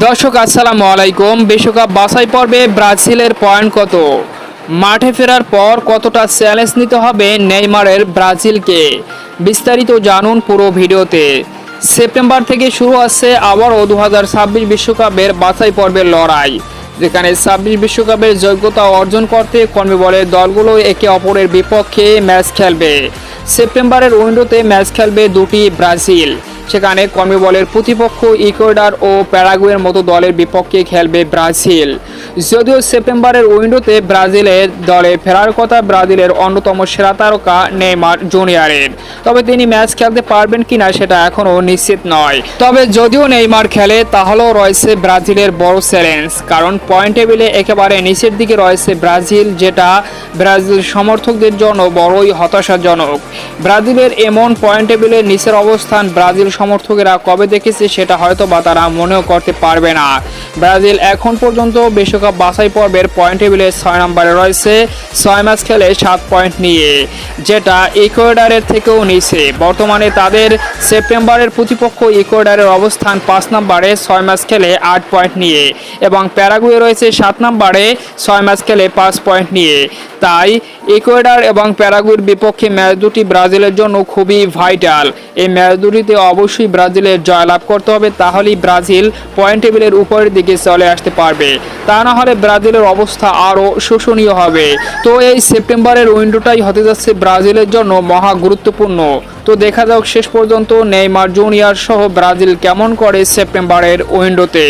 দর্শক, আসসালামু আলাইকুম। বিশ্বকাপ বাছাই পর্বে ব্রাজিলের পয়েন্ট কত? মাঠে ফেরার পর কতটা চ্যালেঞ্জ নিতে হবে নেইমারের ব্রাজিলকে? বিস্তারিত জানুন পুরো ভিডিওতে। সেপ্টেম্বর থেকে শুরু হচ্ছে আবারও দু হাজার ছাব্বিশ বিশ্বকাপের বাছাই পর্বের লড়াই। যেখানে ছাব্বিশ বিশ্বকাপের যোগ্যতা অর্জন করতে কর্মীবলের দলগুলো একে অপরের বিপক্ষে ম্যাচ খেলবে। সেপ্টেম্বরের উইন্ডোতে ম্যাচ খেলবে দুটি ব্রাজিল। সেখানে কর্মীবলের প্রতিপক্ষ ইকুয়েডার ও প্যারাগুয়ের মতো দলের বিপক্ষে খেলবে ব্রাজিল। যদিও সেপ্টেম্বরের উইন্ডোতে ব্রাজিলের দলে ফেরার কথা ব্রাজিলের অন্যতম সেরা তারকা নেইমার জুনিয়রের তবে তিনি ম্যাচ খেলতে পারবেন কিনা সেটা এখনও নিশ্চিত নয়। তবে যদিও নেইমার খেলে, তাহলেও রয়েছে ব্রাজিলের বড় চ্যালেঞ্জ। কারণ পয়েন্ট টেবিলে একেবারে নিচের দিকে রয়েছে ব্রাজিল, যেটা ব্রাজিল সমর্থকদের জন্য বড়ই হতাশাজনক। ব্রাজিলের এমন পয়েন্ট টেবিলের নিচের অবস্থান ব্রাজিল সমর্থকেরা কবে দেখেছে, সেটা হয়তো বা তারা মনেও করতে পারবে না। ব্রাজিল এখন পর্যন্ত বিশ্বকাপ বাছাই পর্বের পয়েন্ট টেবিলে ছয় নম্বরে রয়েছে। ছয় ম্যাচ খেলে সাত পয়েন্ট নিয়ে, যেটা ইকুয়েডারের থেকেও নিচে। বর্তমানে তাদের সেপ্টেম্বরের প্রতিপক্ষ ইকুয়েডারের অবস্থান পাঁচ নম্বরে ছয় ম্যাচ খেলে আট পয়েন্ট নিয়ে এবং প্যারাগুয়ে রয়েছে সাত নম্বরে ছয় ম্যাচ খেলে পাঁচ পয়েন্ট নিয়ে। তাই ইকুয়েডার এবং প্যারাগুয়ের বিপক্ষে ম্যাচ দুটি ব্রাজিলের জন্য খুবই ভাইটাল এই ম্যাচ দুটিতে অবশ্যই ব্রাজিলের জয়লাভ করতে হবে, তাহলেই ব্রাজিল পয়েন্ট টেবিলের উপরের দিকে চলে আসতে পারবে। তা না হলে ব্রাজিলের অবস্থা আরও শোষণীয় হবে। তো এই সেপ্টেম্বরের উইন্ডোটাই হতে যাচ্ছে ব্রাজিলের জন্য মহা গুরুত্বপূর্ণ। তো দেখা যাক শেষ পর্যন্ত নেইমার জুনিয়র সহ ব্রাজিল কেমন করে সেপ্টেম্বরের উইন্ডোতে।